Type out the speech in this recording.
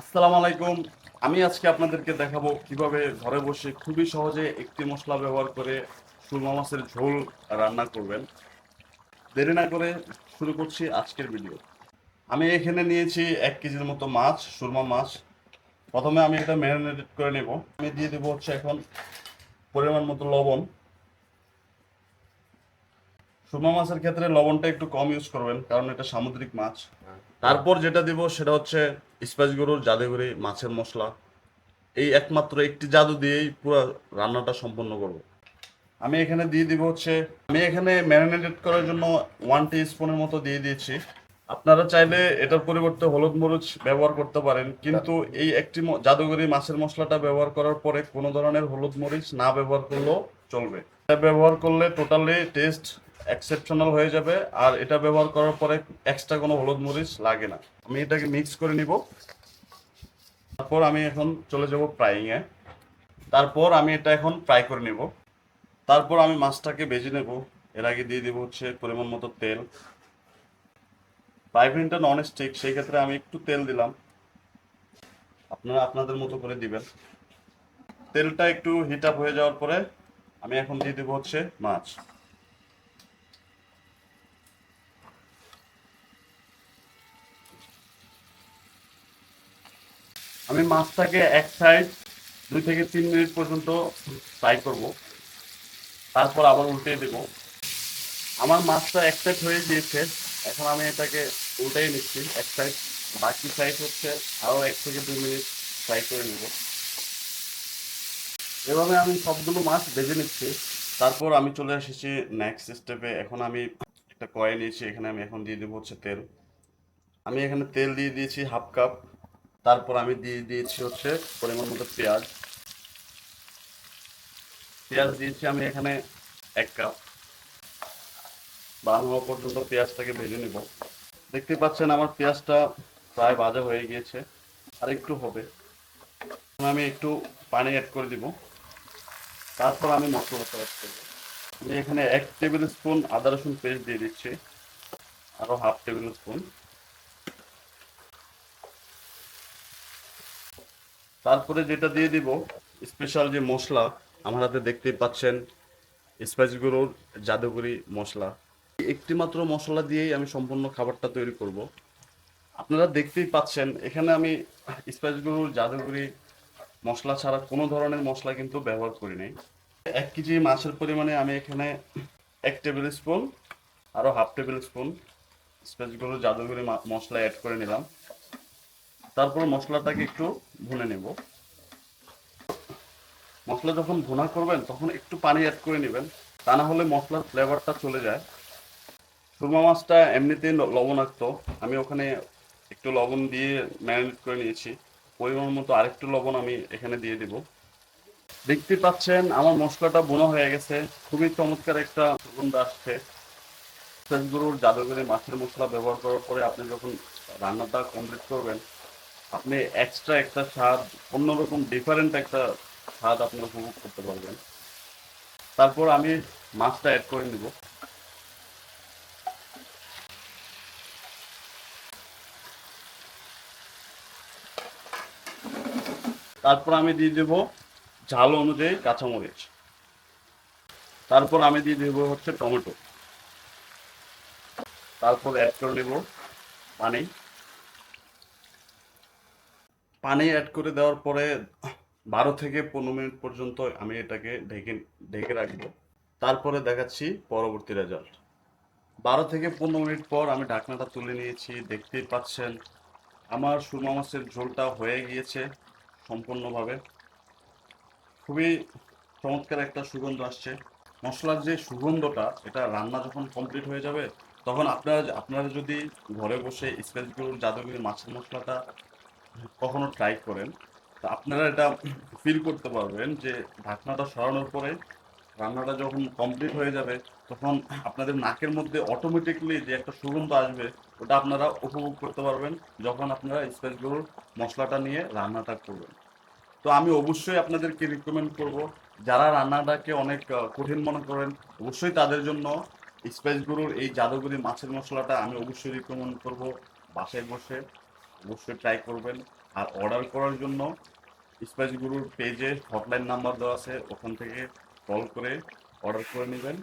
আসসালামু আলাইকুম। আমি আজকে আপনাদেরকে দেখাবো কীভাবে ঘরে বসে খুবই সহজে একটি মশলা ব্যবহার করে সুরমা মাছের ঝোল রান্না করবেন। দেরি না করে শুরু করছি আজকের ভিডিও। আমি এখানে নিয়েছি এক কেজির মতো মাছ, সুরমা মাছ। প্রথমে আমি এটা ম্যারিনেট করে নেব। আমি দিয়ে দেবো হচ্ছে এখন পরিমাণ মতো লবণ। সুরমা মাছের ক্ষেত্রে লবণটা একটু কম ইউজ করবেন, কারণ এটা সামুদ্রিক মাছ। তারপর যেটা দিব সেটা হচ্ছে স্পাইস গরুর জাদুঘরি মাছের মশলা। এই একমাত্র একটি জাদু দিয়েই পুরো রান্নাটা সম্পন্ন করব। আমি এখানে দিয়ে দিব হচ্ছে, আমি এখানে ম্যারিনেটেড করার জন্য ওয়ান টি স্পুনের মতো দিয়ে দিয়েছি। আপনারা চাইলে এটার পরিবর্তে হলুদ মরিচ ব্যবহার করতে পারেন, কিন্তু এই একটি জাদুঘরি মাছের মশলাটা ব্যবহার করার পরে কোনো ধরনের হলুদ মরিচ না ব্যবহার করলেও চলবে। এটা ব্যবহার করলে টোটালি টেস্ট এক্সেপশনাল হয়ে যাবে। আর এটা ব্যবহার করার পরে এক্সট্রা কোনো হলুদ মরিচ লাগে না। আমি এটাকে মিক্স করে নিব। তারপর আমি এখন চলে যাব ফ্রাইংয়ে তারপর আমি এটা এখন ফ্রাই করে নিব। তারপর আমি মাছটাকে ভেজে নেব। এর আগে দিয়ে দিব হচ্ছে পরিমাণ মতো তেল। ফ্রাই প্যানটা নন স্টিক সেই ক্ষেত্রে আমি একটু তেল দিলাম। আপনারা আপনাদের মতো করে দিবেন। তেলটা একটু হিট আপ হয়ে যাওয়ার পরে আমি এখন দিয়ে দেবো হচ্ছে মাছ। আমি মাছটাকে এক সাইড দুই থেকে তিন মিনিট পর্যন্ত ফ্রাই করব। তারপর আবার উল্টে দেব। আমার মাছটা এক সাইড হয়ে গিয়েছে। এখন আমি এটাকে উল্টাই নিচ্ছি এক সাইড বাকি সাইড হচ্ছে আরও এক থেকে দুই মিনিট ফ্রাই করে নেব। এভাবে আমি সবগুলো মাছ ভেজে নিচ্ছি। তারপর আমি চলে এসেছি নেক্সট স্টেপে এখন আমি একটা কয়ে নিয়েছি। এখানে আমি এখন দিয়ে দেবো হচ্ছে তেল। আমি এখানে তেল দিয়ে দিয়েছি হাফ কাপ তারপর আমি দিয়ে দিয়েছি হচ্ছে পরিমাণ মতো পেঁয়াজ। পেঁয়াজ দিয়েছি আমি এখানে এক কাপ। বানানো হওয়া পর্যন্ত পেঁয়াজটাকে ভেজে নেব। দেখতে পাচ্ছেন আমার পেঁয়াজটা প্রায় ভাজা হয়ে গিয়েছে। আর একটু হবে। আমি একটু পানি অ্যাড করে দিব। তারপর আমি মশলাটা অ্যাড করব। আমি এখানে এক টেবিল স্পুন আদা রসুন পেস্ট দিয়ে দিচ্ছি। আরও হাফ টেবিল স্পুন। তারপরে যেটা দিয়ে দিব স্পেশাল যে মশলা, আমার হাতে দেখতেই পাচ্ছেন স্পাইস গুঁড়োর জাদুকরি মশলা। একটি মাত্র মশলা দিয়েই আমি সম্পূর্ণ খাবারটা তৈরি করব। আপনারা দেখতেই পাচ্ছেন, এখানে আমি স্পাইস গুঁড়োর জাদুকরি মশলা ছাড়া কোনো ধরনের মশলা কিন্তু ব্যবহার করি নাই। এক কেজি মাছের পরিমাণে আমি এখানে এক টেবিল স্পুন আরও হাফ টেবিল স্পুন স্পাইস গুঁড়োর জাদুকরি মশলা অ্যাড করে নিলাম। তারপর মশলাটাকে একটু ভুনে নেব। মশলা যখন ভুনা করবেন, তখন একটু পানি অ্যাড করে নেবেন। তা না হলে মশলার ফ্লেভারটা চলে যায়। সুরমা মাছটা এমনিতেই লবণাক্ত। আমি ওখানে একটু লবণ দিয়ে ম্যারিনেট করে নিয়েছি। পরিমাণ মতো আরেকটু লবণ আমি এখানে দিয়ে দিব। দেখতে পাচ্ছেন, আমার মশলাটা বোনা হয়ে গেছে। খুবই চমৎকার একটা সুগন্ধ আসছে। গরুর জাদুঘরে মাছের মশলা ব্যবহার করার পরে আপনি যখন রান্নাটা কমপ্লিট করবেন আপনি এক্সট্রা একটা স্বাদ, অন্যরকম ডিফারেন্ট একটা স্বাদ আপনি উপভোগ করতে পারবেন। তারপর আমি মাছটা অ্যাড করে নিব। তারপর আমি দিয়ে দেব ঝাল অনুযায়ী কাঁচামরিচ। তারপর আমি দিয়ে দেব হচ্ছে টমেটো। তারপর অ্যাড করে নেব পানি। পানি অ্যাড করে দেওয়ার পরে বারো থেকে পনেরো মিনিট পর্যন্ত আমি এটাকে ঢেকে ঢেকে রাখব। তারপরে দেখাচ্ছি পরবর্তী রেজাল্ট বারো থেকে পনেরো মিনিট পর আমি ঢাকনাটা তুলে নিয়েছি, দেখতেই পাচ্ছেন আমার সুরমা মাছের ঝোলটা হয়ে গিয়েছে সম্পূর্ণভাবে। খুবই চমৎকার একটা সুগন্ধ আসছে। মশলার যে সুগন্ধটা, এটা রান্না যখন কমপ্লিট হয়ে যাবে, তখন আপনারা আপনারা যদি ঘরে বসে স্পেসগুলোর জাদুগুলি মাছের মশলাটা কখনো ট্রাই করেন, তো আপনারা এটা ফিল করতে পারবেন যে ঢাকনাটা সরানোর পরে রান্নাটা যখন কমপ্লিট হয়ে যাবে, তখন আপনাদের নাকের মধ্যে অটোমেটিকলি যে একটা সুগন্ধ আসবে, ওটা আপনারা উপভোগ করতে পারবেন যখন আপনারা স্পাইসগুলোর মশলাটা নিয়ে রান্নাটা করবেন। তো আমি অবশ্যই আপনাদেরকে রিকমেন্ড করব, যারা রান্নাটাকে অনেক কঠিন মনে করেন, অবশ্যই তাদের জন্য স্পাইস গুরুর এই জাদুগুরি মাছের মশলাটা আমি অবশ্যই রিকমেন্ড করব বাসায় বসে। অবশ্যই ট্রাই করবেন। আর অর্ডার করার জন্য স্পাইস গুরুর পেজে হটলাইন নাম্বার দেওয়া আছে, ওখান থেকে কল করে অর্ডার করে নেবেন।